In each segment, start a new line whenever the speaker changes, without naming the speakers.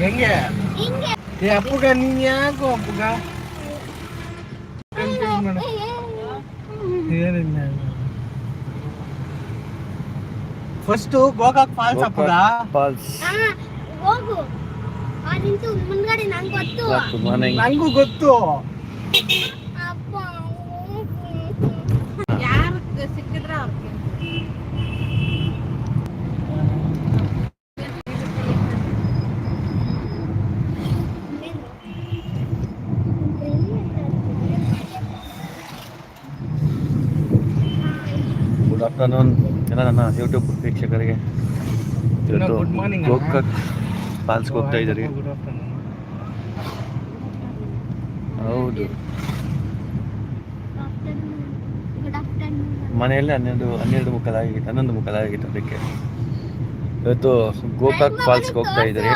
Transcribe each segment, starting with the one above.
ಹೆಂಗೆ?
ಹಿಂಗೆ.
ಏ ಅಪ್ಪುಗ ನೀನ್ ಯಾಕೋ ಅಪ್ಪುಗ? ಏನಿಲ್ಲ ಫಸ್ಟ್ ಗೋಕಾಕ್ ಫಾಲ್ಸ್ ಅಪ್ಪುಗ?
ಫಾಲ್ಸ್
ಹೋಗು. ಆ ನಿಂತು ಮುಂದ್ಗಡೆ ನಂಗೆ ಗೊತ್ತು.
ನಂಗೂ ಗೊತ್ತು
ಅಪ್ಪ
ಯಾರು ಸಿಕ್ಕಿದ್ರ ಅವ್ರಿಗೆ
ಆಫ್ಟರ್ನೂನ್ ಎಲ್ಲ ನನ್ನ ಯೂಟ್ಯೂಬ್ ವೀಕ್ಷಕರಿಗೆ. ಗೋಕಾಕ್ ಫಾಲ್ಸ್ಗೆ ಹೋಗ್ತಾ ಇದ್ದೀರಿ. ಹೌದು. ಮನೆಯಲ್ಲಿ ಹನ್ನೆರಡು ಹನ್ನೆರಡು ಮುಕ್ಕಲಾಗಿತ್ತು ಹನ್ನೊಂದು ಮುಕ್ಕಲಾಗಿತ್ತು ಅದಕ್ಕೆ ಇವತ್ತು ಗೋಕಾಕ್ ಫಾಲ್ಸ್ಗೆ ಹೋಗ್ತಾ ಇದ್ದೀರಿ.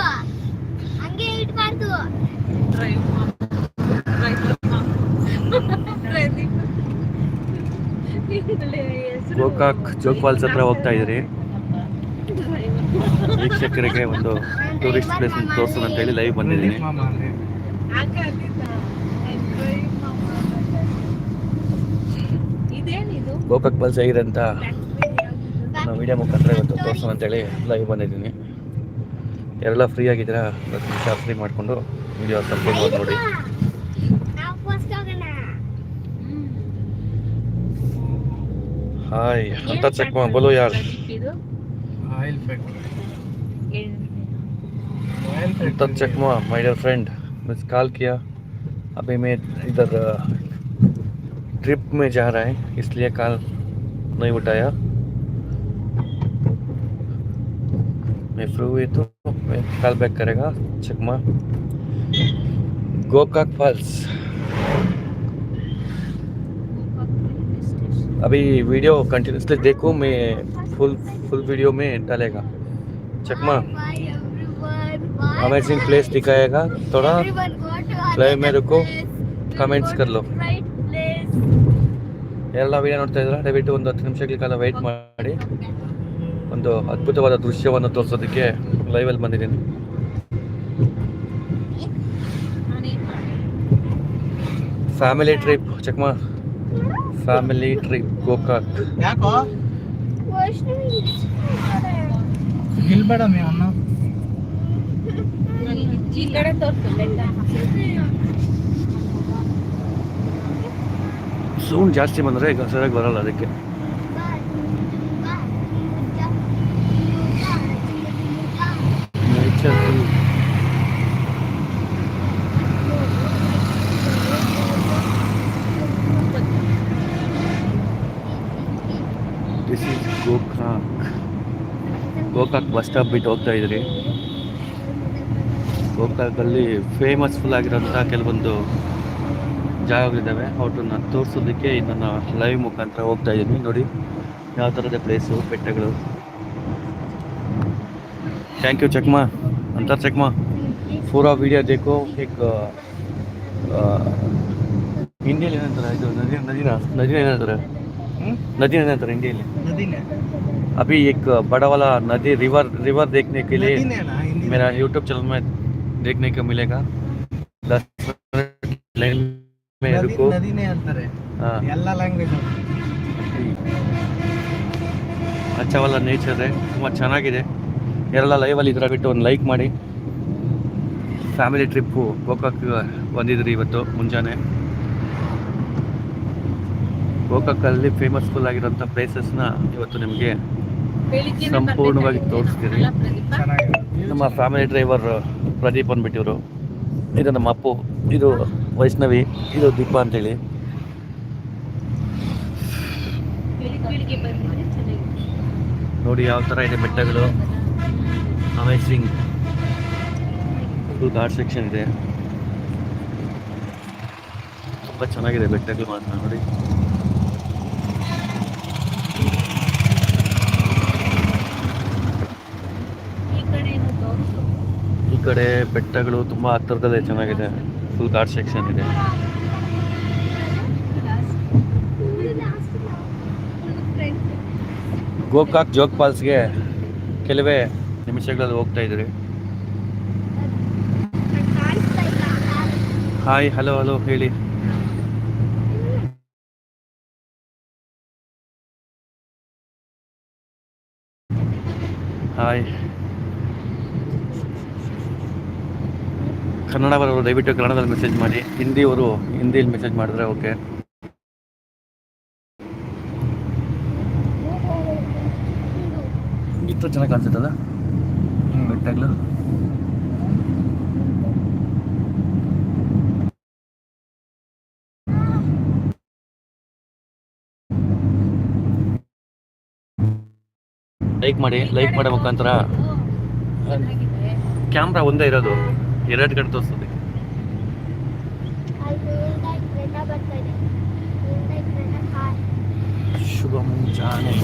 ಗೋಕಾಕ್ ಜೋಗ್ ಫಾಲ್ಸ್ ಹತ್ರ ಹೋಗ್ತಾ ಇದ್ದೀರಿ ವೀಕ್ಷಕರಿಗೆ ಒಂದು ಟೂರಿಸ್ಟ್ ಪ್ಲೇಸ್ ತೋರಿಸೋಣ ಅಂತ ಹೇಳಿ ಲೈವ್ ಬಂದಿದ್ದೀನಿ. ಗೋಕಾಕ್ ಫಾಲ್ಸ್ ಹೇಗಿದೆ ಅಂತ ನಾವು ವಿಡಿಯೋ ಮುಖಾಂತರ ಇವತ್ತು ತೋರಿಸೋಣ ಅಂತೇಳಿ ಲೈವ್ ಬಂದಿದ್ದೀನಿ. ಎಲ್ಲ ಫ್ರೀ ಆಗಿದ್ದೀರಾ ಹತ್ತು ನಿಮಿಷ ಫ್ರೀ ಮಾಡಿಕೊಂಡು ವಿಡಿಯೋ ಸಂಪೂರ್ಣವಾಗಿ ನೋಡಿ हाय अंतर चेक
मार
बोलो यार।
ऑयल
फैक्ट्री
अंतर चकमा my dear friend miss call किया। अभी मैं इधर ट्रिप में जा रहा है इसलिए कॉल नहीं उठाया। मैं फ्री हुई तो मैं कॉल बैक करेगा चकमा गोकाक फॉल्स अभी वीडियो कंटिन्यूसली देखो मैं फुल फुल वीडियो में डालेगा चकमा
Bye everyone. Bye.
Amazing place दिखाएगा थोड़ा
Everyone go to
Live
another
में रुको,
place.
comments
Go
कर लो.
to right place.
ಎಲ್ಲ ವಿಡಿಯೋ ನೋಡ್ತಾ ಇದ್ರೆ ದಯವಿಟ್ಟು ಒಂದು ಹತ್ತು ನಿಮಿಷಗಳ ಕಾಲ ವೆಯ್ಟ್ ಮಾಡಿ ಒಂದು ಅದ್ಭುತವಾದ ದೃಶ್ಯವನ್ನು ತೋರಿಸೋದಕ್ಕೆ ಲೈವಲ್ಲಿ ಬಂದಿದ್ದೀನಿ
ನಾನೇನ್ ಮಾಡ್ಲಿ?
Family trip ಚಕ್ಮಾ family trip Gokak
ಯಾಕೋ
ವೈಷ್ಣವಿ ಇಚ್ಛೆ.
ಗಿಲ್ಬೇಡ ನೀವು ಅನ್ನ
ನನಗೆ ಈ ಕಡೆ ತೋರ್ಸು ಬೆಟ್ಟ
ಸೌಂಡ್ ಜಾಸ್ತಿ ಬಂದರೆ ಈಗ ಸರಿಯಾಗಿ ಬರಲ್ಲ ಅದಕ್ಕೆ ಬಸ್ ಸ್ಟಾಪ್ ಬಿಟ್ಟು ಹೋಗ್ತಾ ಇದ್ರಿ. ಗೋಕಾಕಲ್ಲಿ ಫೇಮಸ್ಫುಲ್ ಆಗಿರೋಂಥ ಕೆಲವೊಂದು ಜಾಗಗಳಿದ್ದಾವೆ. ಅವ್ರನ್ನ ತೋರಿಸೋದಕ್ಕೆ ನನ್ನ ಲೈವ್ ಮುಖಾಂತರ ಹೋಗ್ತಾ ಇದ್ದೀನಿ ನೋಡಿ, ಯಾವ ಥರದ ಪ್ಲೇಸು ಬೆಟ್ಟಗಳು. ಥ್ಯಾಂಕ್ ಯು ಚಕ್ಮಾ ಅಂತ ಚಕ್ಮಾ ಪೂರಾ ವೀಡಿಯೋ ಬೇಕು. ಏಕ್ ಇಂಡಿಯಲ್ಲಿ ಏನಂತಾರೆ? ಇದು ನದಿ ನದಿನ ನದಿನ ಏನಂತಾರೆ? ನದಿನ ಏನಂತಾರೆ
ಇಂಡಿಯಲ್ಲಿ
अभी एक बड़ा वाला नदी रिवर रिवर देखने के लिए
ನದಿನೇ ಅಣ್ಣ, ಹಿಂದಿ
मेरा यूट्यूब चैनल में देखने को मिलेगा दस मिनट लाइन में
ನದಿ-
रुको
ನದಿನೇ ಅಂತಾರೆ
हाँ
ಎಲ್ಲ ಲ್ಯಾಂಗ್ವೇಜ್
ಅಚ್ಚ ವಾಲ ನೇಚರ್ ಇದೆ ತುಂಬ ಚೆನ್ನಾಗಿದೆ ಯಾರೆಲ್ಲ ಲೈವಲ್ಲಿ ಇದ್ರೆ ಬಿಟ್ಟು ಒಂದು ಲೈಕ್ ಮಾಡಿ ಫ್ಯಾಮಿಲಿ ಟ್ರಿಪ್ಪು ಗೋಕಾಕ್ ಬಂದಿದ್ರಿ ಇವತ್ತು ಮುಂಜಾನೆ ಗೋಕಾಕಲ್ಲಿ ಫೇಮಸ್ಫುಲ್ ಆಗಿರೋಂಥ ಪ್ಲೇಸಸ್ನ ಇವತ್ತು ನಿಮಗೆ
ಬೆಳಿಗ್ಗೆನೆ
ಸಂಪೂರ್ಣವಾಗಿ. ತೋರಿಸ್ತೀರಿ. ನಮ್ಮ ಫ್ಯಾಮಿಲಿ ಡ್ರೈವರ್ ಪ್ರದೀಪ್ ಅಂದ್ಬಿಟ್ಟಿವರು. ಇದು ನಮ್ಮ ಅಪ್ಪು ಇದು ವೈಷ್ಣವಿ ಇದು ದೀಪ ಅಂತೇಳಿ. ನೋಡಿ ಯಾವ ಥರ ಇದೆ ಬೆಟ್ಟಗಳು. ಅಮೇಸಿಂಗ್ ಫುಲ್ ಘಾಟ್ ಸೆಕ್ಷನ್ ಇದೆ. ತುಂಬ ಚೆನ್ನಾಗಿದೆ ಬೆಟ್ಟಗಳು ಮಾತ್ರ ನೋಡಿ.
ಕಡೆ
ಬೆಟ್ಟಗಳು ತುಂಬ ಹತ್ತಿರದಲ್ಲೇ ಚೆನ್ನಾಗಿದೆ. ಫುಲ್ ಘಾಟ್ ಸೆಕ್ಷನ್ ಇದೆ. ಗೋಕಾಕ್ ಜೋಗ್ ಫಾಲ್ಸ್ಗೆ ಕೆಲವೇ ನಿಮಿಷಗಳಲ್ಲಿ ಹೋಗ್ತಾ ಇದ್ರಿ ಹಾಯ್ ಹಲೋ ಹಲೋ ಹೇಳಿ. ಹಾಯ್ ಕನ್ನಡ ಬರೋರು ದಯವಿಟ್ಟು ಕನ್ನಡದಲ್ಲಿ ಮೆಸೇಜ್ ಮಾಡಿ. ಹಿಂದಿಯವರು ಹಿಂದಿಯಲ್ಲಿ ಮೆಸೇಜ್ ಮಾಡಿದ್ರೆ ಓಕೆ ಇಷ್ಟು ಚೆನ್ನಾಗಿ ಕಾಣಿಸುತ್ತಲ್ಲ? ಬೆಟ್ಟಾಗ್ಲ ಲೈಕ್ ಮಾಡಿ ಲೈಕ್ ಮಾಡೋ ಮುಖಾಂತರ. ಕ್ಯಾಮ್ರಾ ಒಂದೇ ಇರೋದು. ಎರಡು ಕಡೆ ತೋರಿಸ್ತದೆ
ಅಲ್ಲಿ Hyundai Creta ಬರ್ತಾ ಇದೆ Hyundai Creta car.
ಶುಭ ಮುಂಜಾನೆ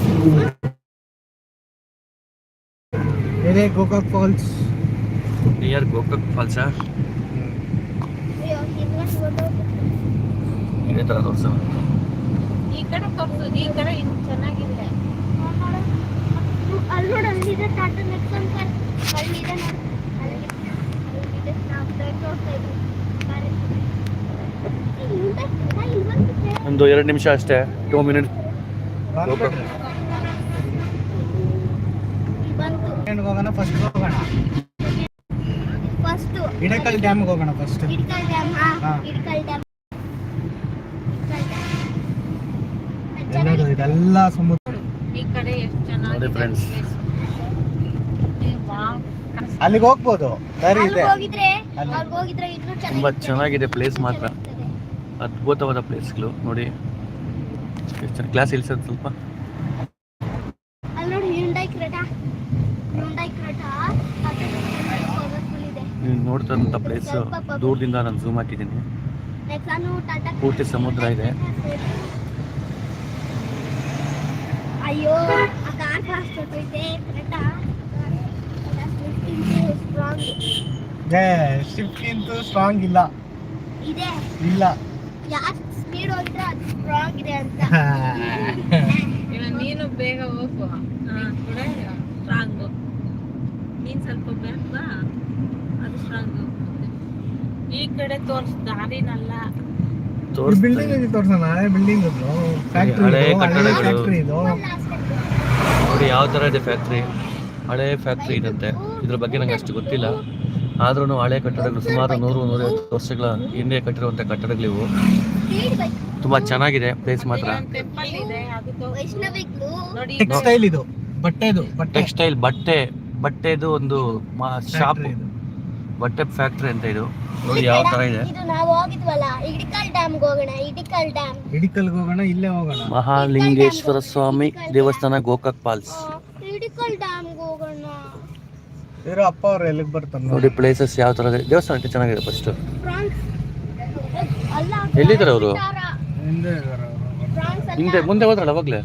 ಇದೇ ಗೋಕಾಕ್ ಫಾಲ್ಸ್
ನಿಯರ್ ಗೋಕಾಕ್ ಫಾಲ್ಸಾ
ಅಯ್ಯೋ, ಹಿಂದ್ಗಡೆ ಹೊರ್ಟೋಗ್ಬಿಟ್ರು.
ಇದೇ ಥರ ತೋರಿಸ
ಈ ಕಡೆ ತೋರ್ಸೋದು ಈ ಕಡೆ ಇನ್ನು ಚೆನ್ನಾಗಿದೆ
ಅವ್ನ್ ನೋಡು. ಅಲ್ಲಿ ನೋಡು ಅಲ್ಲಿದೆ ಟಾಟಾ ನೆಕ್ಸನ್ ಕಾರ್ ಅಲ್ಲಿದೆ ನೋಡು
ಒಂದು ಎರಡು ನಿಮಿಷ ಅಷ್ಟೇ. ಟೂ ಮಿನಿಟ್
ಹೋಗೋಣ ಫಸ್ಟ್ ಹೋಗೋಣ
ಫಸ್ಟ್
ಹಿಡಕಲ್ ಡ್ಯಾಮ್ಗೆ ಹೋಗೋಣ ಫಸ್ಟ್
ಇಡಕಲ್ ಡ್ಯಾಮ್ ಹಾ. ಇಡ್ಕಲ್ ಡ್ಯಾಮ್
ಇದೆಲ್ಲ ಸಮುದ್ರ
ಈ ಕಡೆ ಎಷ್ಟು ಚೆನ್ನಾಗಿದೆ. ಏ, ವಾವ್.
ಅಲ್ಲಿಗೆ ಹೋಗ್ಬೋದು? ಸರಿ ಇದೆ.
ಅಲ್ಲಿಗ್ ಹೋಗಿದ್ರೆ
ಅಲ್ಲಿ.
ಹೋಗಿದ್ರೆ ಇನ್ನೂ
ತುಂಬಾ ಚೆನ್ನಾಗಿದೆ ಪ್ಲೇಸ್ ಮಾತ್ರ. ಅದ್ಭುತವಾದ ಪ್ಲೇಸ್ಗಳು ನೋಡಿ. ಎಷ್ಟು ಕ್ಲಾಸ್ ಇಳಿಸೋದು ಸ್ವಲ್ಪ. ನೀವು ನೋಡ್ತಾ ಪ್ಲೇಸ್ ದೂರದಿಂದ ನಾನು ಝೂಮ್ ಹಾಕಿದ್ದೀನಿ. ಪೂರ್ತಿ ಸಮುದ್ರ ಇದೆ.
ಅಯ್ಯೋ ಆ ಕಾರ್ ಫಾಸ್ಟ್ ಹೊಟ್ಟೈತೆ ಕ್ರೆಟಾ ಸ್ಟ್ರಾಂಗ್
ಏ ಸ್ಟ್ರಾಂಗ್ ಇಲ್ಲ.
ಇದೆ.
ಇಲ್ಲ.
ಯಾಕೆ ಸ್ಪೀಡ್ ಹೋಗಿದ್ರೆ ಅದು ಸ್ಟ್ರಾಂಗ್ ಇದೆ ಅಂತ.
ಇವಾಗ ನೀನು ಬೇಗ ಹೋಗು ಕೂಡ ಸ್ಟ್ರಾಂಗು ನೀನ್ ಸ್ವಲ್ಪ ಬೇಗ ಬಾ. ಅದು ಸ್ಟ್ರಾಂಗ್ ಈ ಕಡೆ ತೋರ್ಸ್ ದಾರಿನಲ್ಲ.
ಬಿಲ್ಡಿಂಗ್ ತೋರ್ಸೋಣ. ಹಳೆ ಬಿಲ್ಡಿಂಗ್ ಫ್ಯಾಕ್ಟ್ರಿ
ಹಳೆ ಕಟ್ಟಡಗಳು.
ಫ್ಯಾಕ್ಟ್ರಿ ಇದು.
ನೋಡಿ ಯಾವ ಥರ ಇದೆ ಫ್ಯಾಕ್ಟ್ರಿ ಹಳೆ ಫ್ಯಾಕ್ಟ್ರಿ ಇರುತ್ತೆ. ಇದ್ರ ಬಗ್ಗೆ ನಂಗೆ ಅಷ್ಟು ಗೊತ್ತಿಲ್ಲ. ಆದ್ರೂ ಹಳೆ ಕಟ್ಟಡಗಳು ಸುಮಾರು ನೂರು ನೂರೈವತ್ತು ವರ್ಷಗಳ ಹಿಂದೆ ಕಟ್ಟಿರುವಂತಹ
ಕಟ್ಟಡಗಳು ಇವು.
ತುಂಬಾ ಚೆನ್ನಾಗಿದೆ ಪ್ಲೇಸ್ ಮಾತ್ರ.
ಟೆಂಪಲ್ ಇದೆ ಅದು ತೋರ್ಸು. ನೋಡಿ.
ಟೆಕ್ಸ್ಟೈಲ್ ಇದು ಬಟ್ಟೆದು ಬಟ್ಟೆ.
ಟೆಕ್ಸ್ಟೈಲ್ ಬಟ್ಟೆ ಬಟ್ಟೆದು ಒಂದು ಶಾಪ್ ಬಟ್ಟೆ ಫ್ಯಾಕ್ಟ್ರಿ ಅಂತ ಇದು. ನೋಡಿ ಯಾವ ತರ ಇದೆ.
ಇದು ನಾವು ಹೋಗಿದ್ವಲ್ಲ ಇಡಿಕಲ್ ಡ್ಯಾಮ್ಗೆ ಹೋಗೋಣ ಇಡಿಕಲ್ ಡ್ಯಾಮ್
ಇಡಿಕಲ್ಗೆ ಹೋಗೋಣ ಇಲ್ಲೇ ಹೋಗೋಣ?
ಮಹಾಲಿಂಗೇಶ್ವರ ಸ್ವಾಮಿ ದೇವಸ್ಥಾನ ಗೋಕಾಕ್ ಪಾಲ್ಸ್.
ಇಡಿಕಲ್ ಡ್ಯಾಮ್ಗೆ ಹೋಗೋಣ.
ಇರೋ ಅಪ್ಪ ಅವ್ರು ಎಲ್ಲಿಗೆ ಬರ್ತಾರೆ ನೋಡಿ
ಪ್ಲೇಸಸ್ ಯಾವ ಥರ ಇದೆ. ದೇವಸ್ಥಾನ ಎಷ್ಟು ಚೆನ್ನಾಗಿದೆ ಫಸ್ಟ್ ಎಲ್ಲಿದ್ದಾರೆ ಅವರು?
ಹಿಂದೆ ಇದಾರೆ ಅವ್ರು.
ಫ್ರಾನ್ಸ್
ಹಿಂದೆ ಮುಂದೆ ಹೋದ್ರಲ್ಲ ಅವಾಗಲೇ.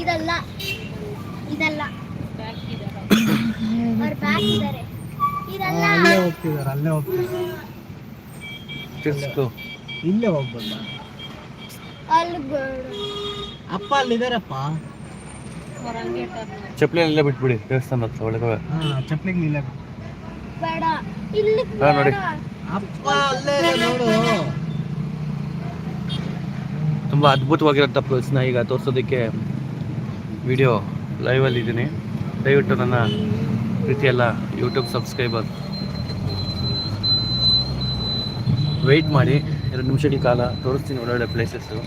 ಇಲ್ಲ
ಇದಲ್ಲ. ಇದಲ್ಲ.
ಬ್ಯಾಕ್ ಇದಾರೆ
ಅವ್ರ ಬ್ಯಾಕ್ ಇದ್ದಾರೆ. ಇದಲ್ಲ.
ಅಲ್ಲೇ ಹೋಗ್ತಿದಾರೆ ಅಲ್ಲೇ ಹೋಗ್ತಿದ್ದಾರೆ.
ತಿರ್ಸ್ಕೊ
ಇಲ್ಲೇ ಹೋಗ್ಬೋದ. ಅಪ್ಪ ಅಲ್ಲಿದಾರಪ್ಪ?
ಚಪ್ಪಲಿ ಎಲ್ಲ ಬಿಟ್ಬಿಡಿ ದೇವಸ್ಥಾನ ಹತ್ರ ಒಳಗೆ
ಚಪ್ಪಲಿ ಇಲ್ಲ
ನೋಡಿ.
ಅಪ್ಪ ಅಲ್ಲೇ ನೋಡು.
ತುಂಬ ಅದ್ಭುತವಾಗಿರೋಂಥ ಪ್ಲೇಸ್ನ ಈಗ ತೋರಿಸೋದಕ್ಕೆ ವಿಡಿಯೋ ಲೈವಲ್ಲಿ ಇದ್ದೀನಿ. ದಯವಿಟ್ಟು ನನ್ನ ಪ್ರೀತಿಯೆಲ್ಲ ಯೂಟ್ಯೂಬ್ ಸಬ್ಸ್ಕ್ರೈಬರ್ ವೆಯ್ಟ್ ಮಾಡಿ. ಎರಡು ನಿಮಿಷಗಳ ಕಾಲ ತೋರಿಸ್ತೀನಿ ಒಳ್ಳೊಳ್ಳೆ ಪ್ಲೇಸಸ್ಸು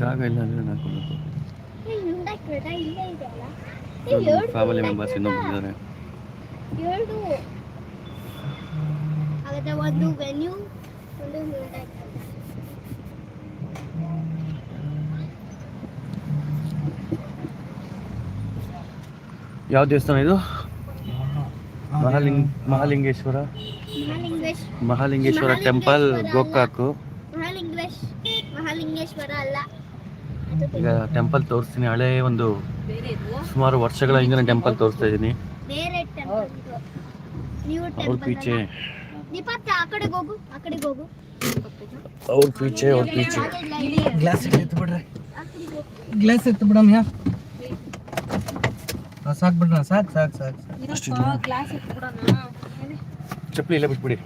ಜಾಗ ಇಲ್ಲ ಅಂದರೆ
ಎರಡು
ಫ್ಯಾಮಿಲಿ ಮೆಂಬರ್ಸ್. ಇನ್ನೊಬ್ರು ಇದ್ದಾರೆ.
ಒಂದು ವೆನ್ಯೂ ಒಂದು
ಯಾವ ದೇವಸ್ಥಾನ ಇದು? ಮಹಾಲಿಂಗ್ ಮಹಾಲಿಂಗೇಶ್ವರ? ಮಹಾಲಿಂಗೇಶ್ವರ. ಟೆಂಪಲ್ ಗೋಕಾಕು.
ಮಹಾಲಿಂಗೇಶ್ ಮಹಾಲಿಂಗೇಶ್ವರ ಅಲ್ಲ.
ಈಗ ಟೆಂಪಲ್ ತೋರಿಸ್ತೀನಿ. ಹಳೆ ಒಂದು ಸುಮಾರು ವರ್ಷಗಳ ಹಿಂದಿನ ಟೆಂಪಲ್ ತೋರಿಸ್ತಾ ಇದ್ದೀನಿ
ಬೇರೆ ಟೆಂಪಲ್ ನ್ಯೂ
ಅವ್ರ
ಟೆಂಪಲ್
ಪೀಚೆ. ಅವ್ರ ಪೀಚೆ ಅವ್ರ ಪೀಚೆ.
ಗ್ಲಾಸ್ ಎತ್ತು ಬಿಡ್ರಿ. ಗ್ಲಾಸ್ ಎತ್ತು ಬಿಡಮ್ಯ ಸಾಕು ಬಿಡ್ರ ಸಾಕು ಸಾಕು ಸಾಕು.
ಚಪ್ಪಲಿ ಇಲ್ಲ ಬಿಟ್ಬಿಡಿ.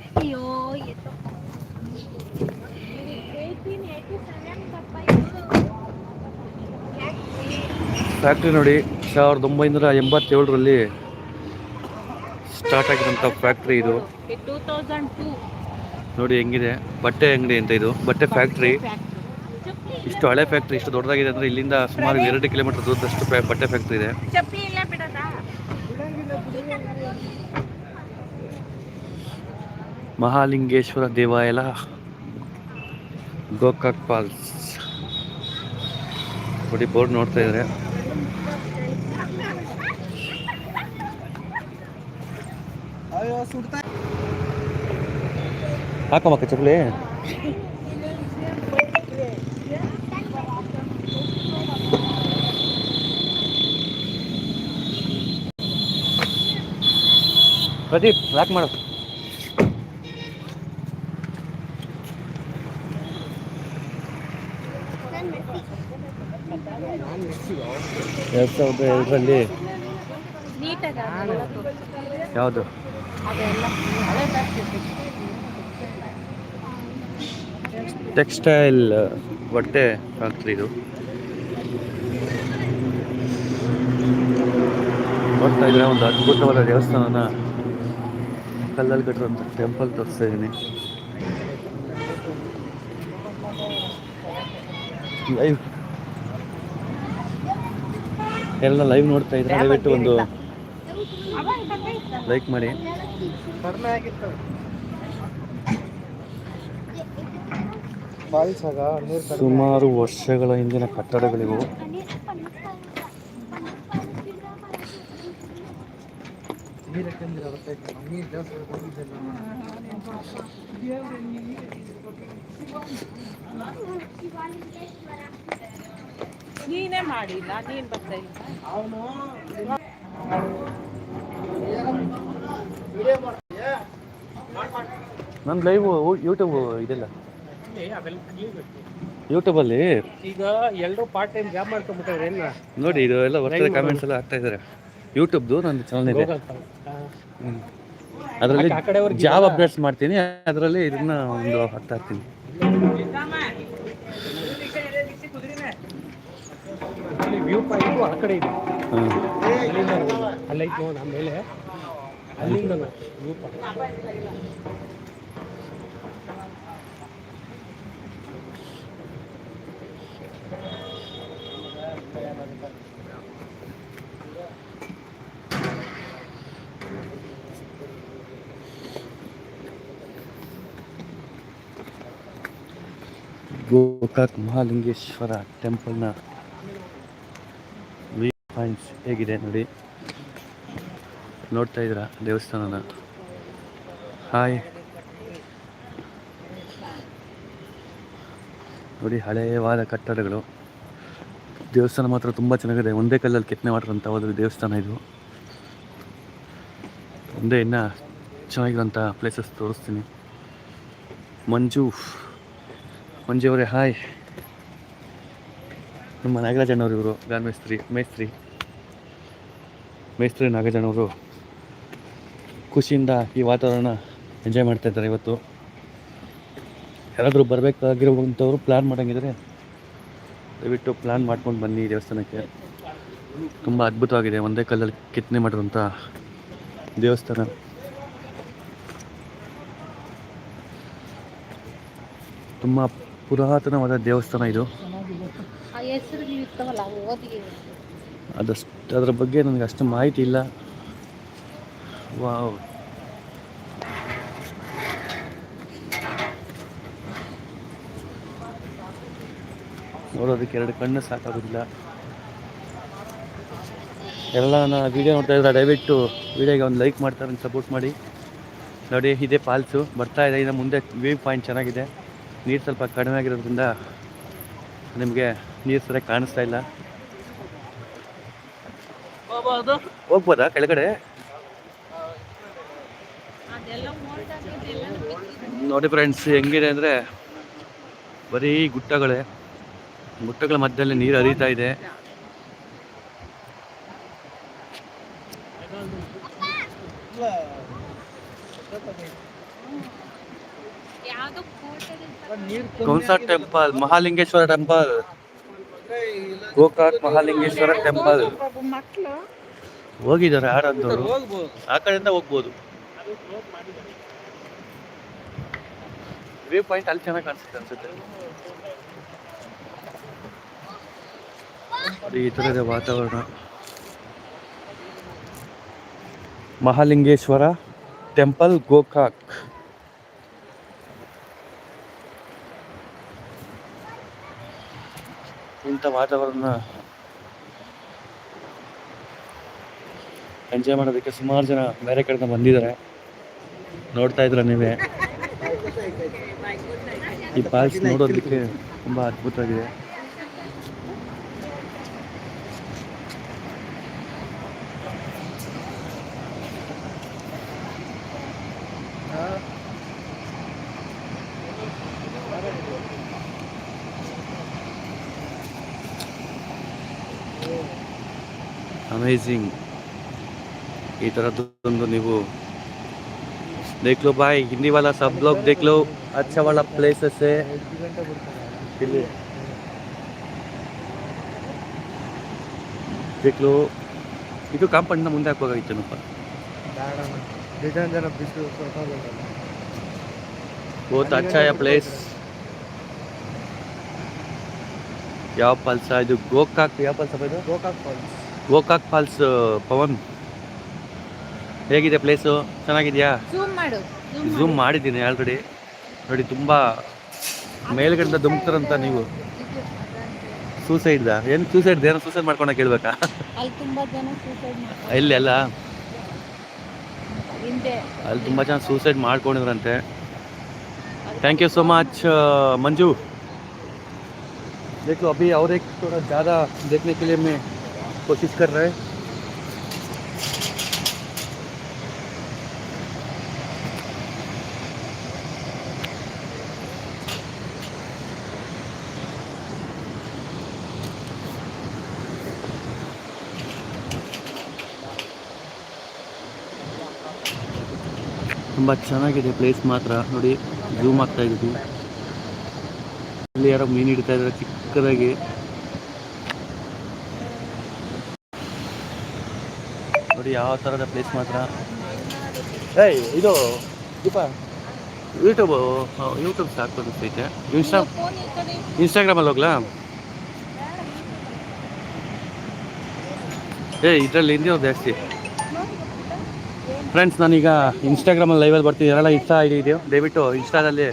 ಫ್ಯಾಕ್ಟ್ರಿ ನೋಡಿ ಸಾವಿರದ ಒಂಬೈನೂರ ಎಂಬತ್ತೇಳರಲ್ಲಿ ಸ್ಟಾರ್ಟ್ ಆಗಿರೋಂಥ ಫ್ಯಾಕ್ಟ್ರಿ ಇದು. ನೋಡಿ ಹೆಂಗಿದೆ ಬಟ್ಟೆ ಅಂಗಡಿ ಅಂತ ಇದು. ಬಟ್ಟೆ ಫ್ಯಾಕ್ಟ್ರಿ ಇಷ್ಟು ಹಳೆ ಫ್ಯಾಕ್ಟ್ರಿ ಇಷ್ಟು ದೊಡ್ಡದಾಗಿದೆ ಅಂದರೆ ಇಲ್ಲಿಂದ ಸುಮಾರು ಎರಡು ಕಿಲೋಮೀಟರ್ ದೂರದಷ್ಟು ಬಟ್ಟೆ ಫ್ಯಾಕ್ಟ್ರಿ ಇದೆ
ಚಪ್ಪಲಿ ಇಲ್ಲ ಬಿಡೋದಾ
ಮಹಾಲಿಂಗೇಶ್ವರ ದೇವಾಲಯ ಗೋಕಾಕ್ ಫಾಲ್ಸ್. ನೋಡಿ ಬೋರ್ಡ್ ನೋಡ್ತಾ ಇದ್ದಾರೆ ಹಾಕಮಕ್ಕ ಚಪ್ಪಲಿ ಪ್ರದೀಪ್ ಯಾಕೆ ಮಾಡು. ಎರಡು ಸಾವಿರದ ಎರಡರಲ್ಲಿ ಯಾವುದು? ಟೆಕ್ಸ್ಟೈಲ್ ಬಟ್ಟೆ ಫ್ಯಾಕ್ಟ್ರಿ ಇದು. ನೋಡ್ತಾ ಇದ್ರೆ ಒಂದು ಅದ್ಭುತವಾದ ದೇವಸ್ಥಾನನ ಕಲ್ಲಲ್ಲಿ ಕಟ್ಟಿರುವಂಥ ಟೆಂಪಲ್ ತೋರಿಸ್ತಾ ಇದ್ದೀನಿ. ಲೈವ್ ಎಲ್ಲ ಲೈವ್ ನೋಡ್ತಾ ಇದ್ರೆ ದಯವಿಟ್ಟು ಒಂದು ಲೈಕ್ ಮಾಡಿ ಸುಮಾರು ವರ್ಷಗಳ ಹಿಂದಿನ ಕಟ್ಟಡಗಳಿವು
ನೀರು ಯಾಕಂದ್ರೆ ಬರ್ತೈತೆ ನೀರು ದೇವಸ್ಥಾನಕ್ಕೆ ಹೋಗಿದ್ದೆಲ್ಲ
ನೀನೇ ಮಾಡಿಲ್ಲ ನೀನ್ ಬರ್ತಾ ಇಲ್ಲ.
ಅವನು
ನನ್ನ ಲೈವ್ ಯೂಟ್ಯೂಬ್ ಇದೆಲ್ಲ ಯೂಟ್ಯೂಬಲ್ಲಿ
ಈಗ ಎಲ್ಲರೂ ಪಾರ್ಟ್ ಟೈಮ್ ಜಾಬ್ ಮಾಡ್ಕೊಂಡ್ಬಿಟ್ಟವ್ರೆ ಏನ?
ನೋಡಿ ಇದು ಎಲ್ಲ ಬರ್ತಾರೆ ಕಾಮೆಂಟ್ಸ್ ಎಲ್ಲ ಆಗ್ತಾ ಇದ್ದಾರೆ. ಯೂಟ್ಯೂಬ್ದು ನನ್ನ ಚಾನಲ್ ಇದೆ. ಅದರಲ್ಲಿ ಜಾಬ್ ಅಪ್ಡೇಟ್ಸ್ ಮಾಡ್ತೀನಿ ಅದರಲ್ಲಿ ಇದನ್ನ ಒಂದು ಹಾಕ್ತಾ ಇರ್ತೀನಿ.
ವ್ಯೂ ಪಾಯಿಂಟ್ ಆ ಕಡೆ ಇದೆ
ಹ್ಮ್.
ಅಲ್ಲಿಂದ ನೋಡು. ಅಲ್ಲೈತೆ ನೋಡು ಆಮೇಲೆ ಅಲ್ಲಿಂದ ವ್ಯೂ ಪಾಯಿಂಟ್
ಗೋಕಾಕ್ ಮಹಾಲಿಂಗೇಶ್ವರ ಟೆಂಪಲ್ನ ವ್ಯೂ ಪಾಯಿಂಟ್ಸ್ ಹೇಗಿದೆ ನೋಡಿ? ನೋಡ್ತಾ ಇದ್ದೀರಾ ದೇವಸ್ಥಾನನ? ಹಾಯ್ ನೋಡಿ, ಹಳೆಯವಾದ ಕಟ್ಟಡಗಳು. ದೇವಸ್ಥಾನ ಮಾತ್ರ ತುಂಬ ಚೆನ್ನಾಗಿದೆ. ಒಂದೇ ಕಲ್ಲಲ್ಲಿ ಕೆತ್ತನೆ ಮಾಡಿರೋಂಥ ಒಂದು ದೇವಸ್ಥಾನ ಇದು. ಒಂದೇ ಇನ್ನು ಚೆನ್ನಾಗಿರೋಂಥ ಪ್ಲೇಸಸ್ ತೋರಿಸ್ತೀನಿ. ಮಂಜು. ಮಂಜು ಅವರೇ ಹಾಯ್ ನಮ್ಮ ನಾಗರಾಜಣ್ಣವ್ರು ಇವರು, ಗಾನ್ ಮೇಸ್ತ್ರಿ ಮೇಸ್ತ್ರಿ. ಮೇಸ್ತ್ರಿ ನಾಗಜನವರು ಖುಷಿಯಿಂದ ಈ ವಾತಾವರಣ ಎಂಜಾಯ್ ಮಾಡ್ತಾ ಇದ್ದಾರೆ ಇವತ್ತು. ಯಾರಾದರೂ ಬರಬೇಕಾಗಿರುವಂಥವ್ರು ಪ್ಲ್ಯಾನ್ ಮಾಡೋಂಗಿದ್ರೆ ದಯವಿಟ್ಟು ಪ್ಲ್ಯಾನ್ ಮಾಡ್ಕೊಂಡು ಬನ್ನಿ ದೇವಸ್ಥಾನಕ್ಕೆ. ತುಂಬ ಅದ್ಭುತವಾಗಿದೆ. ಒಂದೇ ಕಲ್ಲಲ್ಲಿ ಕೆತ್ತನೆ ಮಾಡಿರುವಂಥ ದೇವಸ್ಥಾನ. ತುಂಬ ಪುರಾತನವಾದ ದೇವಸ್ಥಾನ ಇದು.
ಆ ಇರ್ತಾವಲ್ಲ
ಅದ್ರ ಬಗ್ಗೆ ನನಗೆ ಅಷ್ಟು ಮಾಹಿತಿ ಇಲ್ಲ. ವಾವ್ ನೋಡೋದಕ್ಕೆ ಎರಡು ಕಣ್ಣು ಸಾಕಾಗೋದಿಲ್ಲ. ಎಲ್ಲ ನಾನು ವೀಡಿಯೋ ನೋಡ್ತಾ ಇದ್ದಾರೆ ದಯವಿಟ್ಟು ವೀಡಿಯೋಗೆ ಒಂದು ಲೈಕ್ ಮಾಡ್ತಾರೆ ಸಪೋರ್ಟ್ ಮಾಡಿ. ನೋಡಿ, ಇದೇ ಫಾಲ್ಸು ಬರ್ತಾ ಇದೆ, ಇನ್ನು ಮುಂದೆ ವ್ಯೂ ಪಾಯಿಂಟ್ ಚೆನ್ನಾಗಿದೆ. ನೀರು ಸ್ವಲ್ಪ ಕಡಿಮೆ ಆಗಿರೋದ್ರಿಂದ ನಿಮಗೆ ನೀರು ಸರಿಯಾಗಿ ಕಾಣಿಸ್ತಾ ಇಲ್ಲ. ಹೋಗ್ಬೋದಾ ಕೆಳಗಡೆ? ನೋಡಿ ಫ್ರೆಂಡ್ಸ್ ಹೆಂಗಿದೆ ಅಂದರೆ ಬರೀ ಗುಟ್ಟಗಳೇ. ಗುಟ್ಟಗಳ ಮಧ್ಯದಲ್ಲಿ ನೀರು ಹರಿತಾ ಇದೆ. ಕೌನ್ಸಾ temple Mahalingeshwara temple Gokak Mahalingeshwara temple
ಮಕ್ಕಳು
ಹೋಗಿದ್ದಾರೆ ಆಡಂದವರು ಆ ಕಡೆಯಿಂದ ಹೋಗ್ಬೋದು. ವ್ಯೂ ಪಾಯಿಂಟ್ ಅಲ್ಲಿ ಚೆನ್ನಾಗಿ ಕಾಣಿಸುತ್ತೆ ಅನ್ಸುತ್ತೆ. ಈ ಥರದ ಇದೆ ವಾತಾವರಣ. ಮಹಾಲಿಂಗೇಶ್ವರ ಟೆಂಪಲ್ ಗೋಕಾಕ್. ಇಂಥ ವಾತಾವರಣ ಎಂಜಾಯ್ ಮಾಡೋದಕ್ಕೆ ಸುಮಾರು ಜನ ಬೇರೆ ಕಡೆಯಿಂದ ಬಂದಿದ್ದಾರೆ. ನೋಡ್ತಾ ಇದ್ರ ನೀವೇ. ಈ ಪಾಲ್ಸ್ ನೋಡೋದಕ್ಕೆ ತುಂಬಾ ಅದ್ಭುತವಾಗಿದೆ. ಅಮೇಝಿಂಗ್ ಈ ಥರದ್ದೊಂದು ನೀವು देख लो भाई हिंदी वाला सब लोग देख लो अच्छा वाला प्लेसेस है ಇಲ್ಲಿ देख लो ಇದು ಕಾಂಪೌಂಡ್ನ ಮುಂದೆ ಹಾಕೋಗಾಗಿತ್ತೇನಪ್ಪ
ಜನ ಬಿಸಿಲು
बहुत अच्छा है ಪ್ಲೇಸ್ ಯಾವ ಫಾಲ್ಸ ಇದು ಗೋಕಾಕ್ ಯಾವ ಫಾಲ್ಸ್ ಇದು
ಗೋಕಾಕ್ ಫಾಲ್ಸ್
ಗೋಕಾಕ್ ಫಾಲ್ಸ್ ಪವನ್ ಹೇಗಿದೆ ಪ್ಲೇಸು ಚೆನ್ನಾಗಿದೆಯಾ
ಜೂಮ್ ಮಾಡು
ಝೂಮ್ ಮಾಡಿದ್ದೀನಿ ಆಲ್ರೆಡಿ ನೋಡಿ ತುಂಬ ಮೇಲ್ಗಡೆಯಿಂದ ಧುಮ್ತಾರಂತ ನೀವು ಸೂಸೈಡ್ದ ಏನು ಸೂಸೈಡ್ ಏನೋ ಸೂಸೈಡ್ ಮಾಡ್ಕೊಂಡ ಕೇಳ್ಬೇಕಾ
ಅಲ್ಲಿ ತುಂಬಾ ಜನ ಸೂಸೈಡ್ ಮಾಡ್ತಾರೆ
ಇಲ್ಲಿ ಅಲ್ಲ
ಹಿಂದೆ
ಅಲ್ಲಿ ತುಂಬ ಜನ suicide ಮಾಡ್ಕೊಂಡಿದ್ರಂತೆ thank you so much Manju देखो अभी और एक थोड़ा ज़्यादा देखने के लिए मैं कोशिश कर रहे हैं ತುಂಬ ಚೆನ್ನಾಗಿದೆ ಪ್ಲೇಸ್ ಮಾತ್ರ. ನೋಡಿ ಝೂಮ್ ಆಗ್ತಾ ಇದ್ದೀವಿ ಇಲ್ಲಿ ಯಾರೋ ಮೀನು ಹಿಡಿತಾ ಇದ್ದಾರೆ ಚಿಕ್ಕದಾಗಿ. ನೋಡಿ ಯಾವ ಥರದ ಪ್ಲೇಸ್ ಮಾತ್ರ. ಏಯ್ ಇದು ದೀಪ. ಯೂಟ್ಯೂಬ್ ಯೂಟ್ಯೂಬ್ ಸಾಕು ಸೈತೆ ಇನ್ಸ್ಟಾ ಇನ್ಸ್ಟಾಗ್ರಾಮಲ್ಲಿ ಹೋಗ್ಲಾ? ಏಯ್ ಇದರಲ್ಲಿ ಹಿಂದಿ ಜಾಸ್ತಿ. ಫ್ರೆಂಡ್ಸ್ ನಾನೀಗ ಇನ್ಸ್ಟಾಗ್ರಾಮಲ್ಲಿ ಲೈವಲ್ಲಿ ಬರ್ತೀನಿ ಯಾರೆಲ್ಲ ಇಷ್ಟ ಇದೆಯೋ, ದಯವಿಟ್ಟು ಇನ್ಸ್ಟಾದಲ್ಲಿ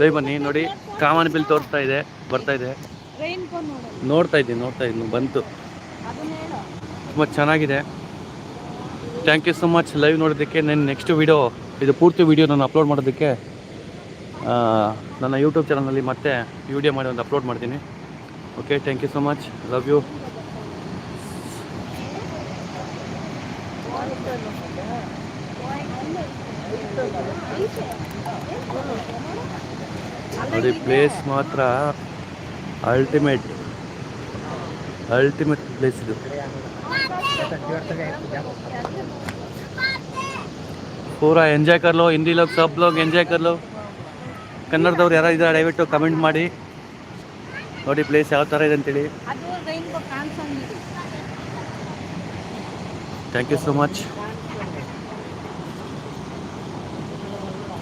ಲೈವ್ ಬನ್ನಿ. ನೋಡಿ, ಕಾಮನ್ ಬಿಲ್ ತೋರಿಸ್ತಾ ಇದೆ, ಬರ್ತಾ ಇದೆ. ನೋಡ್ತಾ ಇದ್ದೀನಿ ನೋಡ್ತಾ ಇದ್ದೀನಿ. ಬಂತು. ತುಂಬ ಚೆನ್ನಾಗಿದೆ. Thank you so much live ನೋಡೋದಕ್ಕೆ ನಾನು ನೆಕ್ಸ್ಟ್ ವಿಡಿಯೋ ಇದು ಪೂರ್ತಿ ವಿಡಿಯೋ ನಾನು ಅಪ್ಲೋಡ್ ಮಾಡೋದಕ್ಕೆ ನನ್ನ ಯೂಟ್ಯೂಬ್ ಚಾನಲಲ್ಲಿ ಮತ್ತೆ ವಿಡಿಯೋ ಮಾಡಿ ಒಂದು ಅಪ್ಲೋಡ್ ಮಾಡ್ತೀನಿ. Okay thank you so much love you ನೋಡಿ ಪ್ಲೇಸ್ ಮಾತ್ರ ಅಲ್ಟಿಮೇಟ್ ಅಲ್ಟಿಮೇಟ್ ಪ್ಲೇಸ್ ಇದು. ಪೂರಾ ಎಂಜಾಯ್ ಕರ್ಲು ಹಿಂದಿ ಲೋಗ್ ಸಬ್ ಲೋಗ್ ಎಂಜಾಯ್ ಕರ್ಲು. ಕನ್ನಡದವ್ರು ಯಾರು ಇದ್ರೆ ದಯವಿಟ್ಟು ಕಮೆಂಟ್ ಮಾಡಿ. ನೋಡಿ ಪ್ಲೇಸ್ ಯಾವ ಥರ ಇದೆ ಅಂತೇಳಿ. Thank you so much